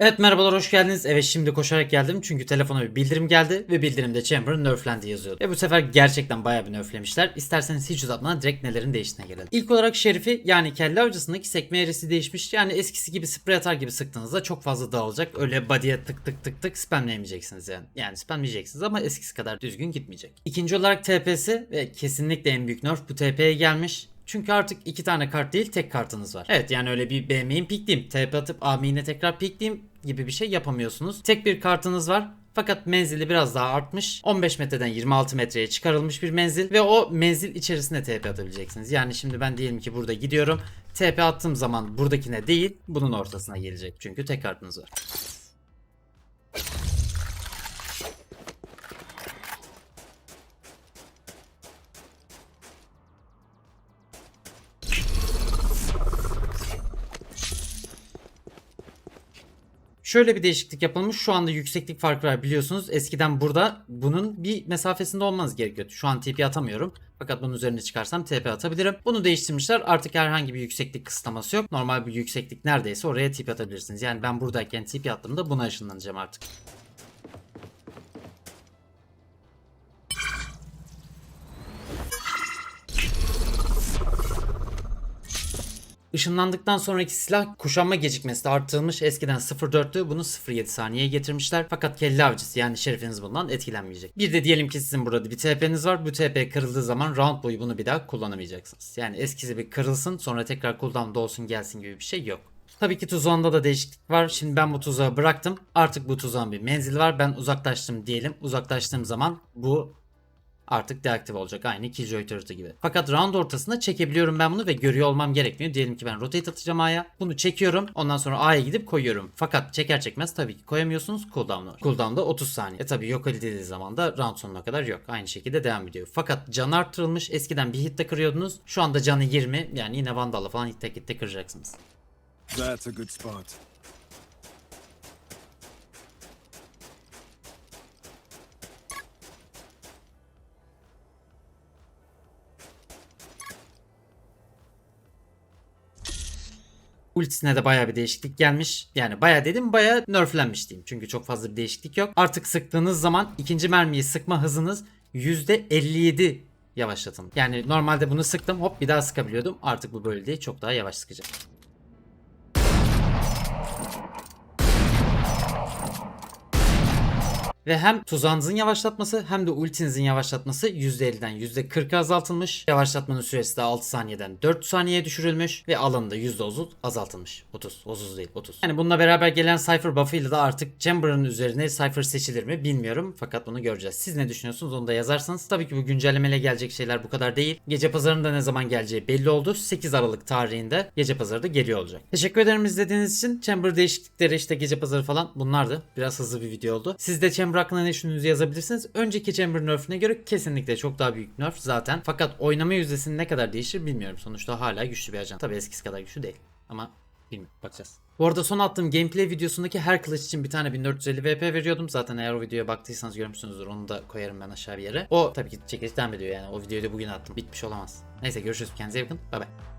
Evet merhabalar hoş geldiniz. Evet şimdi koşarak geldim çünkü telefona bir bildirim geldi ve bildirimde Chamber nerflendi yazıyordu. Ve bu sefer gerçekten bayağı bir nerflemişler. İsterseniz hiç uzatmadan direkt nelerin değiştiğine gelelim. İlk olarak Şerif'i yani kelle avcısındaki sekme eğrisi değişmiş. Yani eskisi gibi sprey atar gibi sıktığınızda çok fazla dağılacak. Öyle body'ye tık tık tık tık spamleyemeyeceksiniz yani. Yani spamleyeceksiniz ama eskisi kadar düzgün gitmeyecek. İkinci olarak TP'si ve kesinlikle en büyük nerf bu TP'ye gelmiş. Çünkü artık iki tane kart değil tek kartınız var. Evet yani öyle bir BM'in pikleyeyim, TP atıp AM'ine tekrar pikleyeyim gibi bir şey yapamıyorsunuz. Tek bir kartınız var. Fakat menzili biraz daha artmış. 15 metreden 26 metreye çıkarılmış bir menzil ve o menzil içerisine TP atabileceksiniz. Yani şimdi ben diyelim ki burada gidiyorum. TP attığım zaman buradakine değil bunun ortasına gelecek. Çünkü tek kartınız var. Şöyle bir değişiklik yapılmış. Şu anda yükseklik farkı var biliyorsunuz. Eskiden burada bunun bir mesafesinde olmanız gerekiyordu. Şu an TP atamıyorum. Fakat bunun üzerine çıkarsam TP atabilirim. Bunu değiştirmişler. Artık herhangi bir yükseklik kısıtlaması yok. Normal bir yükseklik neredeyse oraya TP atabilirsiniz. Yani ben buradayken TP attığımda buna ışınlanacağım artık. Işınlandıktan sonraki silah kuşanma gecikmesi de artırılmış. Eskiden 0.4'tü bunu 0.7 saniyeye getirmişler. Fakat kelle avcısı yani şerifiniz bundan etkilenmeyecek. Bir de diyelim ki sizin burada bir TP'niz var. Bu TP kırıldığı zaman round boyu bunu bir daha kullanamayacaksınız. Yani eskisi bir kırılsın sonra tekrar cooldown'da olsun gelsin gibi bir şey yok. Tabii ki tuzağında da değişiklik var. Şimdi ben bu tuzağı bıraktım. Artık bu tuzağın bir menzili var. Ben uzaklaştım diyelim. Uzaklaştığım zaman bu artık deaktif olacak. Aynı Killjoy turret'ı gibi. Fakat round ortasında çekebiliyorum ben bunu ve görüyor olmam gerekmiyor. Diyelim ki ben rotate atacağım A'ya. Bunu çekiyorum. Ondan sonra A'ya gidip koyuyorum. Fakat çeker çekmez tabii ki koyamıyorsunuz. Cooldown var. Da 30 saniye. E tabii yok edildiği zaman da round sonuna kadar yok. Aynı şekilde devam ediyor. Fakat can arttırılmış. Eskiden bir hitte kırıyordunuz. Şu anda canı 20. Yani yine Vandal'la falan hitte hitte kıracaksınız. That's a good spot. Ultisine de baya bir değişiklik gelmiş. Yani baya dedim baya nerflenmiş diyeyim. Çünkü çok fazla bir değişiklik yok. Artık sıktığınız zaman ikinci mermiyi sıkma hızınız %57 yavaşlatın. Yani normalde bunu sıktım hop bir daha sıkabiliyordum. Artık bu böyle çok daha yavaş sıkacağım. Ve hem tuzağınızın yavaşlatması hem de ultinizin yavaşlatması %50'den %40'a azaltılmış. Yavaşlatmanın süresi de 6 saniyeden 4 saniyeye düşürülmüş ve alanı da %30 azaltılmış. 30, 30 değil 30. Yani bununla beraber gelen Cypher buff'ıyla da artık Chamber'ın üzerine Cypher seçilir mi bilmiyorum. Fakat bunu göreceğiz. Siz ne düşünüyorsunuz onu da yazarsanız. Tabii ki bu güncellemeyle gelecek şeyler bu kadar değil. Gece pazarında ne zaman geleceği belli oldu. 8 Aralık tarihinde gece pazarı da geliyor olacak. Teşekkür ederim izlediğiniz için. Chamber değişiklikleri işte gece pazarı falan bunlardı. Biraz hızlı bir video oldu. Siz de Chamber hakkında ne düşündüğünüzü yazabilirsiniz. Önceki Chamber nerf'ine göre kesinlikle çok daha büyük nerf zaten. Fakat oynama yüzdesinin ne kadar değişir bilmiyorum. Sonuçta hala güçlü bir ajan. Tabii eskisi kadar güçlü değil. Ama bilmiyorum bakacağız. Bu arada son attığım gameplay videosundaki her kılıç için bir tane 1450 VP veriyordum. Zaten eğer o videoya baktıysanız görmüşsünüzdür. Onu da koyarım ben aşağı bir yere. O tabii ki çekiliş devam ediyor yani. O videoyu da bugün attım. Bitmiş olamaz. Neyse görüşürüz. Kendinize iyi bakın. Bay bay.